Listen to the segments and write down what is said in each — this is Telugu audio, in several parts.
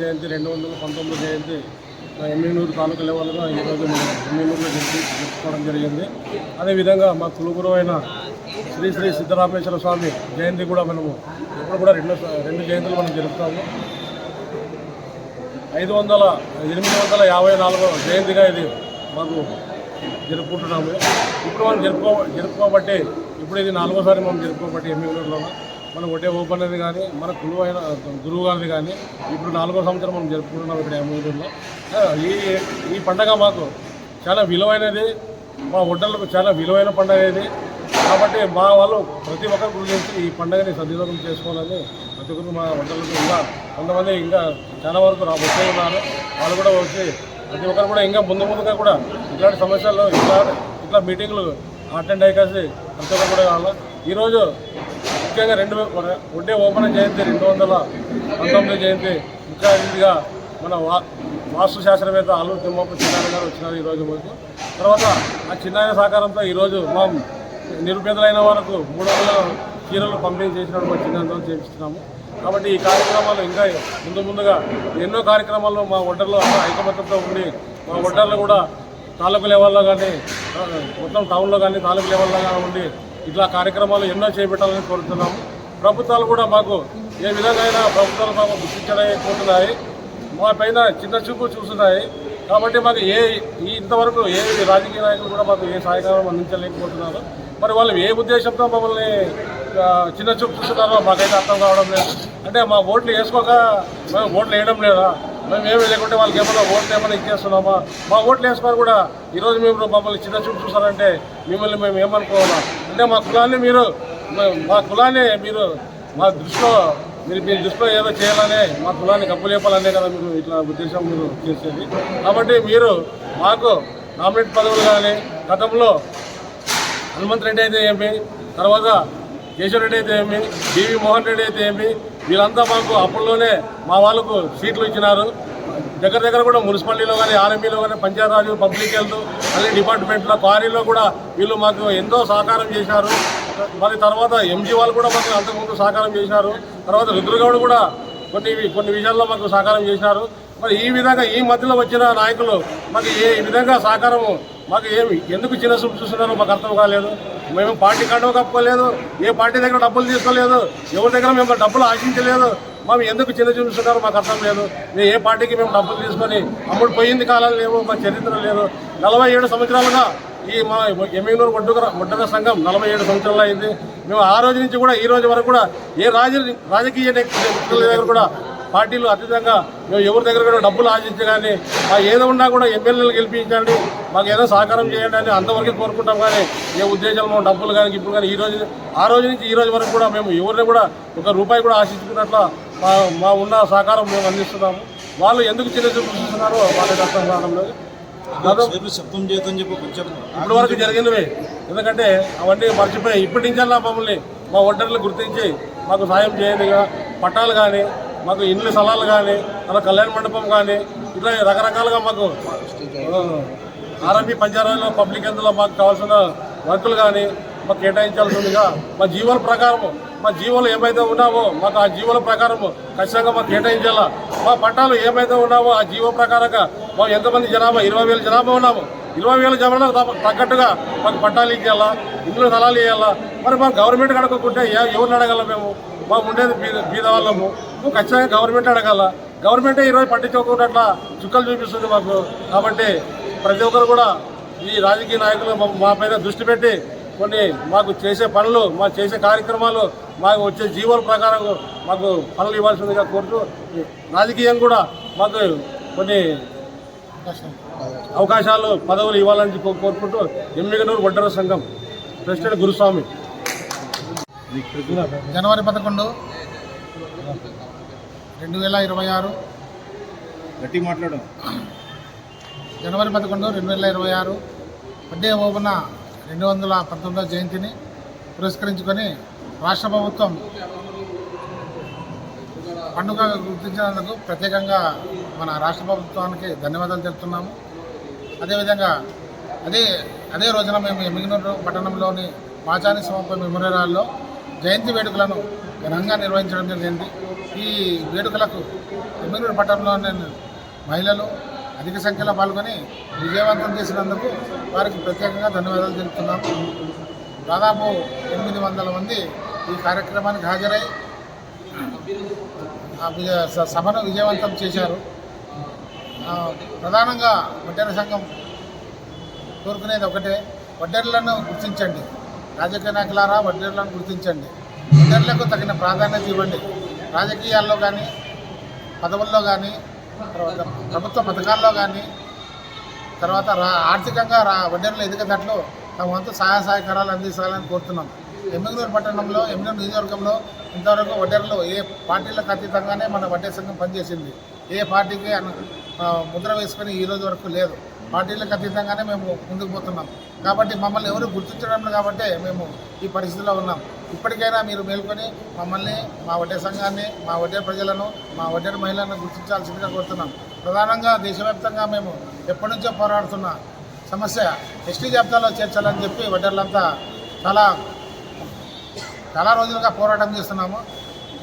జయంతి రెండు వందల పంతొమ్మిది జయంతి ఎమ్మినూరు తాలూకా లెవెల్గా ఈరోజు మనం ఎమ్మినూరులో జరిపి జరుపుకోవడం జరిగింది. అదేవిధంగా మా కులుగురు అయిన శ్రీ శ్రీ సిద్ధరామేశ్వర స్వామి జయంతి కూడా మనము ఇప్పుడు కూడా రెండు రెండు జయంతులు మనం జరుపుతాము. ఐదు వందల ఎనిమిది వందల యాభై నాలుగో జయంతిగా ఇది మాకు జరుపుకుంటున్నాము. ఇప్పుడు మనం జరుపుకో జరుపుకోబట్టి ఇప్పుడు ఇది నాలుగోసారి మనం జరుపుకోబట్టి ఎమ్మిగూరులో మన ఒడే ఓపెన్ అనేది కానీ మన గురువు అయిన గురువు గారిది కానీ ఇప్పుడు నాలుగో సంవత్సరం మనం జరుపుకుంటున్నాం ఇక్కడ ఎమ్మిగూరులో ఈ ఈ పండగ మాకు చాలా విలువైనది. మా ఒడ్డలకు చాలా విలువైన పండగ ఇది. కాబట్టి మా వాళ్ళు ప్రతి ఒక్కరి గురించి ఈ పండుగని సద్వినియోగం చేసుకోవాలని ప్రతి ఒక్కరు మా వంటలకు ఇంకా కొంతమంది ఇంకా చాలా వరకు రా వచ్చే ఉన్నారు. వాళ్ళు కూడా వచ్చి ప్రతి ఒక్కరు కూడా ఇంకా ముందు ముందుగా కూడా ఇట్లాంటి సమస్యల్లో ఇట్లా ఇట్లా మీటింగ్లు అటెండ్ అయ్యేసి ప్రతి ఒక్కరు కూడా కావాలి ఈరోజు ముఖ్యంగా రెండు వే- ఓపెన ఓపెన్ జయంతి రెండు వందల పంతొమ్మిది జయంతి ముఖ్య అతిథిగా మన వా వాస్తు శాస్త్రవేత్త ఆలూరు తిమ్మప్ప చిన్నారాయణ గారు వచ్చినారు ఈరోజు మనకు తర్వాత ఆ చిన్నాయన సహకారంతో ఈరోజు మా నిరుపేదలైన వరకు మూడు వందల చీరలు పంపిణీ చేసినట్టు మా చిన్నారంతో చేపిస్తున్నాము. కాబట్టి ఈ కార్యక్రమాలు ఇంకా ముందు ముందుగా ఎన్నో కార్యక్రమాల్లో మా ఒడ్డర్లో ఐకమత్యంతో ఉండి మా ఒడ్డర్లు కూడా తాలూకు లెవెల్లో కానీ మొత్తం టౌన్లో కానీ తాలూకు లెవెల్లో కానీ ఉండి ఇట్లా కార్యక్రమాలు ఎన్నో చేపట్టాలని కోరుతున్నాము. ప్రభుత్వాలు కూడా మాకు ఏ విధంగా ప్రభుత్వాలు మాకు గుర్తించలేకపోతున్నాయి మా పైన చిన్న చూపు చూస్తున్నాయి. కాబట్టి మాకు ఏ ఈ ఇంతవరకు ఏ రాజకీయ నాయకులు కూడా మాకు ఏ సహాయకారం అందించలేకపోతున్నారు. మరి వాళ్ళు ఏ ఉద్దేశంతో మమ్మల్ని చిన్న చూపు చూస్తున్నారో మాకైతే అర్థం కావడం లేదు. అంటే మా ఓట్లు వేసుకోక మేము ఓట్లు వేయడం లేదా? మేము ఏమీ లేకుంటే వాళ్ళకి ఏమైనా ఓట్లు ఏమైనా ఇచ్చేస్తున్నామా? మా ఓట్లు వేసుకొని కూడా ఈరోజు మేము మమ్మల్ని చిన్న చూపు చూస్తారంటే మిమ్మల్ని మేము ఏమనుకోవాలా? అంటే మా కులాన్ని మీరు మా- మా కులాన్ని మీరు మా దృష్టిలో మీరు మీ దృష్టిలో ఏదో చేయాలనే మా కులాన్ని కప్పులేపాలనే కదా మీరు ఇట్లా ఉద్దేశం మీరు చేసేది. కాబట్టి మీరు మాకు నామినేట్ పదవులు కానీ గతంలో హనుమంత్ రెడ్డి అయితే ఏమి తర్వాత కేశవ్ రెడ్డి అయితే ఏమి డివి మోహన్ రెడ్డి అయితే ఏమి వీళ్ళంతా మాకు అప్పుల్లోనే మా వాళ్ళకు సీట్లు ఇచ్చినారు. దగ్గర దగ్గర కూడా మున్సిపాలిటీలో కానీ ఆర్ఎంఈలో కానీ పంచాయతీరాజ్ పబ్లిక్ హెల్త్ అన్ని డిపార్ట్మెంట్లో క్వారీలో కూడా వీళ్ళు మాకు ఎంతో సహకారం చేశారు. మరి తర్వాత ఎంజీ వాళ్ళు కూడా మాకు అంతకుముందు సహకారం చేశారు. తర్వాత రుద్రగౌడ్ కూడా కొన్ని కొన్ని విషయాల్లో మాకు సహకారం చేశారు. మరి ఈ విధంగా ఈ మధ్యలో వచ్చిన నాయకులు మాకు ఏ విధంగా సహకారము మాకు ఏమి ఎందుకు చిన్న చూపు చూస్తున్నారో మాకు అర్థం కాలేదు. మేము పార్టీ కండవ కప్పుకోలేదు ఏ పార్టీ దగ్గర డబ్బులు తీసుకోలేదు ఎవరి దగ్గర మేము డబ్బులు ఆశించలేదు మేము ఎందుకు చిన్న చూపిస్తున్నారో మాకు అర్థం లేదు. మేము ఏ పార్టీకి మేము డబ్బులు తీసుకొని అమ్ముడు పోయింది కాలం లేవు మా చరిత్ర లేదు. నలభై ఏడు సంవత్సరాలుగా ఈ మా ఎమ్మెనూరు ఒడ్డుగర ఒడ్డర సంఘం నలభై ఏడు సంవత్సరాలు అయింది. మేము ఆ రోజు నుంచి కూడా ఈ రోజు వరకు కూడా ఏ రాజ రాజకీయ దగ్గర కూడా పార్టీలు అతీతంగా మేము ఎవరి దగ్గర కూడా డబ్బులు ఆశించి కానీ మా ఏదో ఉన్నా కూడా ఎమ్మెల్యేలు గెలిపించండి మాకు ఏదో సహకారం చేయండి అని అంతవరకు కోరుకుంటాం కానీ ఏ ఉద్దేశాలు మేము డబ్బులు కానీ ఇప్పుడు కానీ ఈ రోజు ఆ రోజు నుంచి ఈ రోజు వరకు కూడా మేము ఎవరిని కూడా ఒక రూపాయి కూడా ఆశించుకున్నట్ల మా మా ఉన్న సహకారం మేము అందిస్తున్నాము. వాళ్ళు ఎందుకు చిన్న చూపిస్తున్నారో వాళ్ళకి అర్థం కావడం లేదు. ఇప్పటి వరకు జరిగినవి. ఎందుకంటే అవన్నీ మర్చిపోయి ఇప్పటి నుంచల్లా మమ్మల్ని మా ఒడ్డర్లు గుర్తించి మాకు సాయం చేయండి ఇక పట్టాలు కానీ మాకు ఇండ్ల స్థలాలు కానీ మన కళ్యాణ మండపం కానీ ఇట్లా రకరకాలుగా మాకు ఆర్ఎంపీ పంచాయతీలో పబ్లిక్ హెల్త్లో మాకు కావాల్సిన వర్కులు కానీ మాకు కేటాయించాల్సిందిగా మా జీవోల ప్రకారము మా జీవోలు ఏమైతే ఉన్నావో మాకు ఆ జీవోల ప్రకారము ఖచ్చితంగా మాకు కేటాయించాలా. మా పట్టాలు ఏమైతే ఉన్నావో ఆ జీవో ప్రకారంగా మాకు ఎంతమంది జనాభా ఇరవై వేల జనాభా ఉన్నాము. ఇరవై వేల జనాభా తగ్గట్టుగా మాకు పట్టాలు ఇచ్చేయాలా ఇంట్లో స్థలాలు ఇవ్వాలా మరి మాకు గవర్నమెంట్ కడుక్కుంటే ఎవరిని అడగల మేము? మాకు ఉండేది బీద బీద వాళ్ళము. నువ్వు ఖచ్చితంగా గవర్నమెంట్ అడగాల. గవర్నమెంటే ఈరోజు పట్టించుకోకుండా చుక్కలు చూపిస్తుంది మాకు. కాబట్టి ప్రతి ఒక్కరు కూడా ఈ రాజకీయ నాయకులు మా- పైన దృష్టి పెట్టి కొన్ని మాకు చేసే పనులు మా చేసే కార్యక్రమాలు మాకు వచ్చే జీవోల ప్రకారం మాకు పనులు ఇవ్వాల్సిందిగా కోరుతూ రాజకీయం కూడా మాకు కొన్ని అవకాశాలు పదవులు ఇవ్వాలని కోరుకుంటూ ఎమ్మిగనూరు వడ్డర సంఘం ప్రెసిడెంట్ గురుస్వామి జనవరి పదకొండు. రెండు వేల ఇరవై ఆరు. గట్టి మాట్లాడు. జనవరి పదకొండు రెండు వేల ఇరవై ఆరు. వడ్డే ఓపెన రెండు వందల పంతొమ్మిదో జయంతిని పురస్కరించుకొని రాష్ట్ర ప్రభుత్వం పండుగ గుర్తించినందుకు ప్రత్యేకంగా మన రాష్ట్ర ప్రభుత్వానికి ధన్యవాదాలు తెలుపుతున్నాము. అదేవిధంగా అదే అదే రోజున మేము ఎమ్మిగనూరు పట్టణంలోని మాచాని సమర్పణ మెమోరియల్ హాల్లో జయంతి వేడుకలను ఘనంగా నిర్వహించడం జరిగింది. ఈ వేడుకలకు ఎమ్మెల్యేడు పట్టణంలోని మహిళలు అధిక సంఖ్యలో పాల్గొని విజయవంతం చేసినందుకు వారికి ప్రత్యేకంగా ధన్యవాదాలు తెలుపుతున్నాము దాదాపు ఎనిమిది వందల మంది ఈ కార్యక్రమానికి హాజరై ఆ విజయ- స- సభను విజయవంతం చేశారు. ప్రధానంగా వడ్డెర సంఘం కోరుకునేది ఒకటే వడ్డెర్లను గుర్తించండి. రాజకీయ నాయకులారా వడ్డీలను గుర్తించండి. ఇతరులకు తగిన ప్రాధాన్యత ఇవ్వండి. రాజకీయాల్లో కానీ పదవుల్లో కానీ తర్వాత ప్రభుత్వ పథకాల్లో కానీ తర్వాత రా ఆర్థికంగా రా వడ్డెర్ల ఎదిగేటట్లు తమ వంతు సహాయ సహకారాలు అందించాలని కోరుతున్నాం. ఎమ్మెగనూరు పట్టణంలో ఎమ్మెగనూరు నియోజకవర్గంలో ఇంతవరకు వడ్డెర్లు ఏ పార్టీలకు అతీతంగానే మన వడ్డీ సంఘం పనిచేసింది. ఏ పార్టీకి ముద్ర వేసుకొని ఈ రోజు వరకు లేదు. పార్టీలకు అతీతంగానే మేము ముందుకు పోతున్నాం. కాబట్టి మమ్మల్ని ఎవరు గుర్తించడం కాబట్టి మేము ఈ పరిస్థితిలో ఉన్నాం. ఇప్పటికైనా మీరు మేల్కొని మమ్మల్ని మా వడ్డే సంఘాన్ని మా వడ్డే ప్రజలను మా వడ్డే మహిళలను గుర్తించాల్సిందిగా కోరుతున్నాం. ప్రధానంగా దేశవ్యాప్తంగా మేము ఎప్పటి నుంచో పోరాడుతున్న సమస్య ఎస్టీ జాబితాలో చేర్చాలని చెప్పి వడ్డర్లంతా చాలా చాలా రోజులుగా పోరాటం చేస్తున్నాము.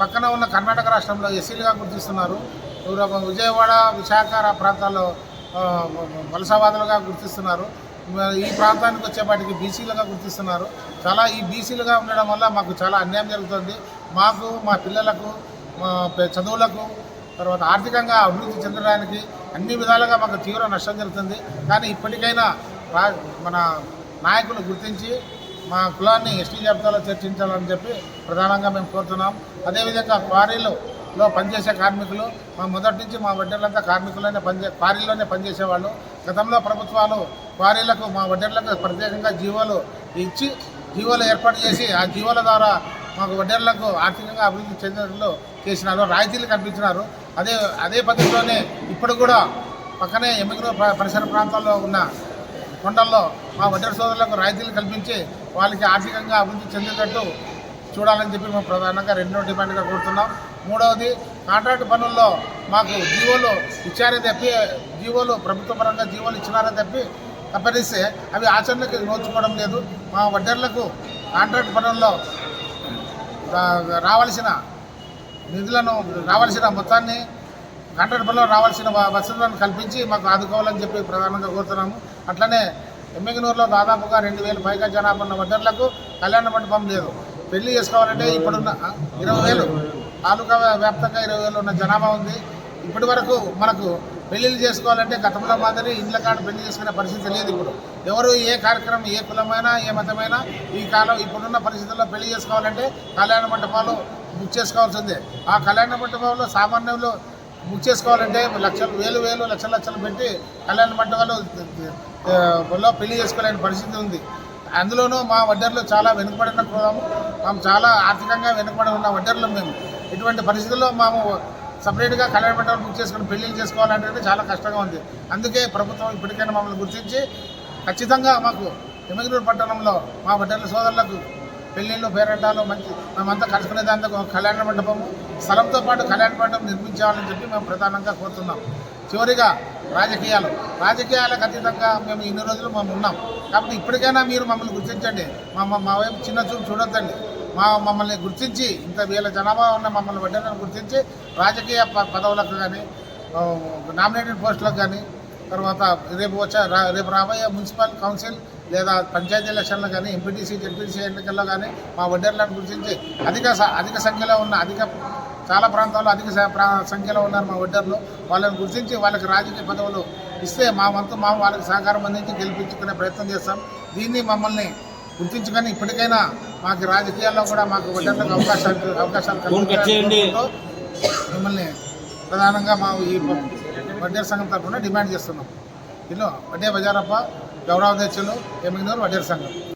పక్కన ఉన్న కర్ణాటక రాష్ట్రంలో ఎస్సీలుగా గుర్తిస్తున్నారు. విజయవాడ విశాఖ ప్రాంతాల్లో వలసవాదులుగా గుర్తిస్తున్నారు. ఈ ప్రాంతానికి వచ్చేపాటికి బీసీలుగా గుర్తిస్తున్నారు. చాలా ఈ బీసీలుగా ఉండడం వల్ల మాకు చాలా అన్యాయం జరుగుతుంది. మాకు మా పిల్లలకు మా పే- చదువులకు తర్వాత ఆర్థికంగా అభివృద్ధి చెందడానికి అన్ని విధాలుగా మాకు తీవ్ర నష్టం జరుగుతుంది. కానీ ఇప్పటికైనా మన నాయకులు గుర్తించి మా కులాన్ని ఎస్టీ జాబితాలో చర్చించాలని చెప్పి ప్రధానంగా మేము కోరుతున్నాం. అదేవిధంగా క్వారీలో లో పనిచేసే కార్మికులు మా మొదటి నుంచి మా వడ్డీలంతా కార్మికులనే పనిచే క్వారీలోనే పనిచేసేవాళ్ళు. గతంలో ప్రభుత్వాలు క్వారీలకు మా వడ్డీలకు ప్రత్యేకంగా జీవోలు ఇచ్చి జీవోలు ఏర్పాటు చేసి ఆ జీవోల ద్వారా మాకు వడ్డీలకు ఆర్థికంగా అభివృద్ధి చెందినట్లు చేసినారు. రాయితీలు కల్పించినారు. అదే అదే పద్ధతిలోనే ఇప్పుడు కూడా పక్కనే ఎమ్మిగ్రో పరిసర ప్రాంతాల్లో ఉన్న కొండల్లో మా వడ్డర్ సోదరులకు రాయితీలు కల్పించి వాళ్ళకి ఆర్థికంగా అభివృద్ధి చెందేటట్టు చూడాలని చెప్పి మేము ప్రధానంగా రెండో డిమాండ్గా కోరుతున్నాం. మూడవది కాంట్రాక్ట్ పనుల్లో మాకు జీవోలు ఇచ్చారే తప్పి జీవోలు ప్రభుత్వ పరంగా జీవోలు ఇచ్చినారే తప్పి తప్పనిస్తే అవి ఆచరణకి నోచుకోవడం లేదు. మా వడ్డర్లకు కాంట్రాక్ట్ పనుల్లో రావాల్సిన నిధులను రావాల్సిన మొత్తాన్ని కాంట్రాక్ట్ పనుల్లో రావాల్సిన వసతులను కల్పించి మాకు ఆదుకోవాలని చెప్పి ప్రధానంగా కోరుతున్నాము. అట్లనే ఎమ్మిగనూరులో దాదాపుగా రెండు వేల పైగా జనాభా ఉన్న వడ్డర్లకు కళ్యాణ మండపం లేదు. పెళ్ళి చేసుకోవాలంటే ఇప్పుడున్న ఇరవై వేలు తాలూకా వ్యాప్తంగా ఇరవై వేలు ఉన్న జనాభా ఉంది. ఇప్పటి వరకు మనకు పెళ్ళిళ్ళు చేసుకోవాలంటే గతంలో మాదిరి ఇండ్ల కాడ పెళ్ళి చేసుకునే పరిస్థితి లేదు ఇప్పుడు. ఎవరు ఏ కార్యక్రమం ఏ కులమైనా ఏ మతమైనా ఈ కాలం ఇప్పుడున్న పరిస్థితుల్లో పెళ్ళి చేసుకోవాలంటే కళ్యాణ మండపాలు బుక్ చేసుకోవాల్సిందే. ఆ కళ్యాణ మంటపంలో సామాన్యులు బుక్ చేసుకోవాలంటే లక్షలు వేలు వేలు లక్షల లక్షలు పెట్టి కళ్యాణ మంటపాలు పెళ్ళి చేసుకోలేని పరిస్థితి ఉంది. అందులోనూ మా వడ్డర్లు చాలా వెనుకబడిన కులం మేము చాలా ఆర్థికంగా వెనుకబడి ఉన్న వడ్డర్లు మేము. ఇటువంటి పరిస్థితుల్లో మేము సపరేట్గా కళ్యాణ మండపాలు బుక్ చేసుకుని పెళ్ళిళ్ళు చేసుకోవాలంటే చాలా కష్టంగా ఉంది. అందుకే ప్రభుత్వం ఇప్పటికైనా మమ్మల్ని గుర్తించి ఖచ్చితంగా మాకు ఎమగినూరు పట్టణంలో మా బిడ్డల సోదరులకు పెళ్ళిళ్ళు పేరంటాలు మంచి మేమంతా కలుసుకునే దాంతో కళ్యాణ మండపము స్థలంతో పాటు కళ్యాణ మండపం నిర్మించాలని చెప్పి మేము ప్రధానంగా కోరుతున్నాం. చివరిగా రాజకీయాలు. రాజకీయాలకు అతీతంగా మేము ఇన్ని రోజులు మేము ఉన్నాం. కాబట్టి ఇప్పటికైనా మీరు మమ్మల్ని గుర్తించండి. మా మా- మా వైపు చిన్న చూపు చూడొద్దండి. మా మమ్మల్ని గుర్తించి ఇంత వేల జనాభా ఉన్న మమ్మల్ని వడ్డీలను గుర్తించి రాజకీయ ప- పదవులకు కానీ నామినేటెడ్ పోస్టులకు కానీ తర్వాత రేపు వచ్చే రా- రేపు రాబోయే మున్సిపల్ కౌన్సిల్ లేదా పంచాయతీ ఎలక్షన్లు కానీ ఎంపీటీసీ జెడ్పీటీసీ ఎన్నికల్లో కానీ మా వడ్డర్లను గుర్తించి అధిక అధిక సంఖ్యలో ఉన్న అధిక చాలా ప్రాంతాల్లో అధిక ప్రా- సంఖ్యలో ఉన్నారు మా వడ్డర్లు వాళ్ళని గుర్తించి వాళ్ళకి రాజకీయ పదవులు ఇస్తే మా వంతు మా వాళ్ళకి సహకారం అందించి గెలిపించుకునే ప్రయత్నం చేస్తాం. దీన్ని మమ్మల్ని గుర్తించుకొని ఇప్పటికైనా మాకు రాజకీయాల్లో కూడా మాకు వడ్డర్లకు అవకాశాలు అవకాశాలు కోరుకుంటూ మిమ్మల్ని ప్రధానంగా మా ఈ వడ్డేర్ సంఘం తరఫున డిమాండ్ చేస్తున్నాం. ఇల్లు వడ్డే బజారప్ప గౌరవాధ్యక్షులు ఎమ్మిగనూరు వడ్డేర్ సంఘం.